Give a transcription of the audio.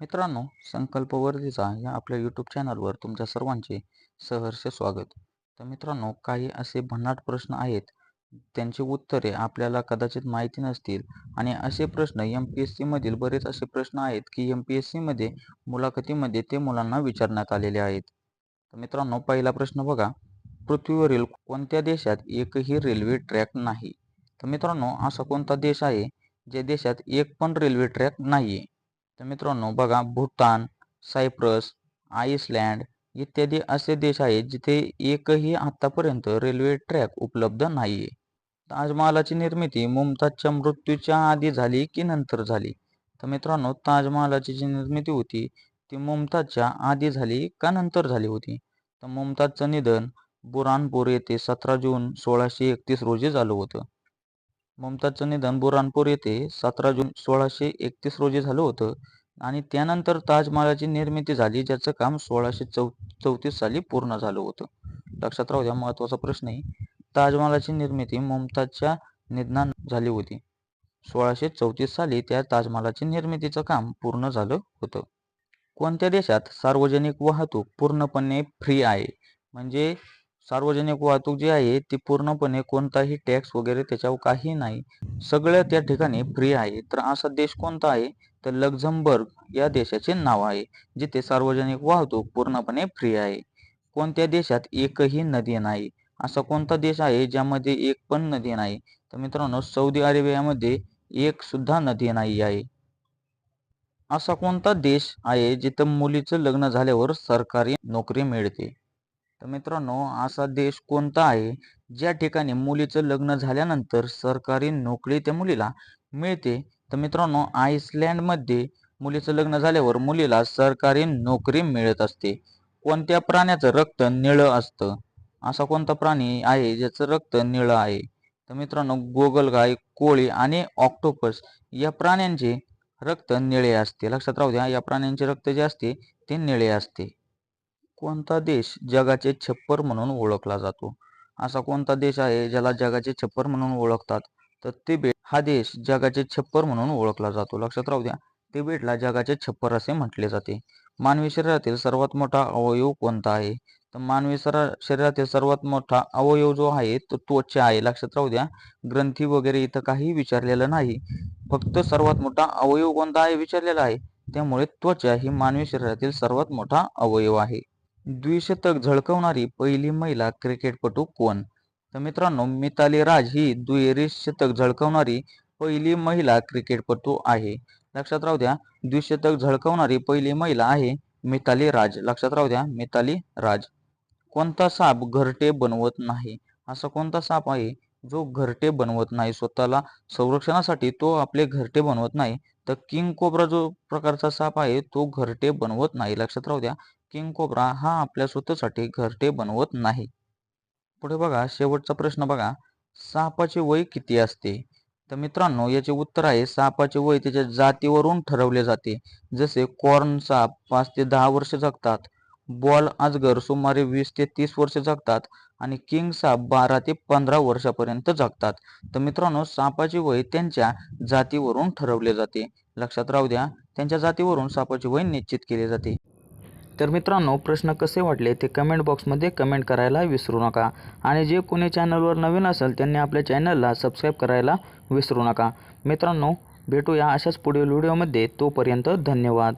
मित्रांनो संकल्प वर्धेचा या आपल्या यूट्यूब चॅनलवर तुमच्या सर्वांचे सहर्ष स्वागत. तर मित्रांनो काही असे भन्नाट प्रश्न आहेत. त्यांची उत्तरे आपल्याला कदाचित माहिती नसतील. आणि असे प्रश्न एम पी एस सीमधील बरेच असे प्रश्न आहेत की एम पी एस सीमध्ये मुलाखतीमध्ये ते मुलांना विचारण्यात आलेले आहेत. तर मित्रांनो पहिला प्रश्न बघा. पृथ्वीवरील कोणत्या देशात एकही रेल्वे ट्रॅक नाही? तर मित्रांनो असा कोणता देश आहे? ज्या देशात एक पण रेल्वे ट्रॅक नाही आहे तर मित्रांनो बघा भूतान सायप्रस आईसलँड इत्यादी असे देश आहेत जिथे एकही आत्तापर्यंत रेल्वे ट्रॅक उपलब्ध नाही आहे ताजमहालाची निर्मिती मुमताजच्या मृत्यूच्या आधी झाली की नंतर झाली? तर मित्रांनो ताजमहालाची जी निर्मिती होती ती मुमताजच्या आधी झाली का नंतर झाली होती? तर मुमताजचं निधन बुरानपूर येथे सतरा जून सोळाशे एकतीस रोजी झालं होतं. मुमताजचं निधन बुरानपूर येथे सतरा जून सोळाशे एकतीस रोजी झालं होतं आणि त्यानंतर ताजमहालाची निर्मिती झाली ज्याचं काम सोळाशे चौ चौतीस साली पूर्ण झालं होतं. लक्षात राहू द्या महत्त्वाचा प्रश्न आहे. ताजमहालाची निर्मिती मुमताजच्या निधनान झाली होती. सोळाशे चौतीस साली त्या ताजमहालाची निर्मितीचं काम पूर्ण झालं होतं. कोणत्या देशात सार्वजनिक वाहतूक पूर्णपणे फ्री आहे? म्हणजे सार्वजनिक वाहतूक जी आहे ती पूर्णपणे कोणताही टॅक्स वगैरे त्याच्यावर काही नाही. सगळं त्या ठिकाणी फ्री आहे. तर असा देश कोणता आहे? तर लक्झमबर्ग या देशाचे नाव आहे जिथे सार्वजनिक वाहतूक पूर्णपणे फ्री आहे. कोणत्या देशात एकही नदी नाही? असा कोणता देश आहे ज्यामध्ये एक पण नदी नाही? तर मित्रांनो सौदी अरेबियामध्ये एक सुद्धा नदी नाही आहे. असा कोणता देश आहे जिथं मुलीचं लग्न झाल्यावर सरकारी नोकरी मिळते? तर मित्रांनो असा देश कोणता आहे? ज्या ठिकाणी मुलीचं लग्न झाल्यानंतर सरकारी नोकरी त्या मुलीला मिळते. तर मित्रांनो आईसलँडमध्ये मुलीचं लग्न झाल्यावर मुलीला सरकारी नोकरी मिळत असते. कोणत्या प्राण्याचं रक्त निळं असतं? असा कोणता प्राणी आहे ज्याचं रक्त निळं आहे? तर मित्रांनो गोगलगाय कोळी आणि ऑक्टोपस या प्राण्यांचे रक्त निळे असते. लक्षात राहू द्या या प्राण्यांचे रक्त जे असते ते निळे असते. कोणता देश जगाचे छप्पर म्हणून ओळखला जातो? असा कोणता देश आहे ज्याला जगाचे छप्पर म्हणून ओळखतात? तर तिबेट हा देश जगाचे छप्पर म्हणून ओळखला जातो. लक्षात राहू द्या तिबेटला जगाचे छप्पर असे म्हटले जाते. मानवी शरीरातील सर्वात मोठा अवयव कोणता आहे? तर मानवी शरीरातील सर्वात मोठा अवयव जो आहे तो त्वचा आहे. लक्षात राहू द्या ग्रंथी वगैरे इथं काही विचारलेलं नाही. फक्त सर्वात मोठा अवयव कोणता आहे विचारलेला आहे? त्यामुळे त्वचा ही मानवी शरीरातील सर्वात मोठा अवयव आहे. द्विशतक झळकवणारी पहिली महिला क्रिकेटपटू कोण? तर मित्रांनो मिताली राज ही दुहेरी शतक झळकवणारी पहिली महिला क्रिकेटपटू आहे. लक्षात राहू द्या द्विशतक झळकवणारी पहिली महिला आहे मिताली राज. लक्षात राहू द्या मिताली राज. कोणता साप घरटे बनवत नाही? असा कोणता साप आहे? जो घरटे बनवत नाही स्वतःला संरक्षणासाठी तो आपले घरटे बनवत नाही. तर किंग कोब्रा जो प्रकारचा साप आहे तो घरटे बनवत नाही. लक्षात राहू द्या किंग कोब्रा हा आपल्या स्वतःसाठी घरटे बनवत नाही. पुढे बघा शेवटचा प्रश्न बघा. सापाचे वय किती असते? तर मित्रांनो याचे उत्तर आहे सापाचे वय त्याच्या जातीवरून ठरवले जाते. जसे कॉर्न साप पाच ते दहा वर्ष जगतात. बॉल आजगर सुमारे वीस ते तीस वर्ष जगतात. आणि किंग साप बारा ते पंधरा वर्षापर्यंत जगतात. तर मित्रांनो सापाचे वय त्यांच्या जातीवरून ठरवले जाते. लक्षात राहू द्या त्यांच्या जातीवरून सापाचे वय निश्चित केले जाते. तर मित्रांनो प्रश्न कसे वाटले ते कमेंट बॉक्समध्ये कमेंट करायला विसरू नका. आणि जे कोणी चॅनलवर नवीन असेल त्यांनी आपल्या चॅनलला सबस्क्राईब करायला विसरू नका. मित्रांनो भेटूया अशाच पुढील व्हिडिओमध्ये तोपर्यंत धन्यवाद.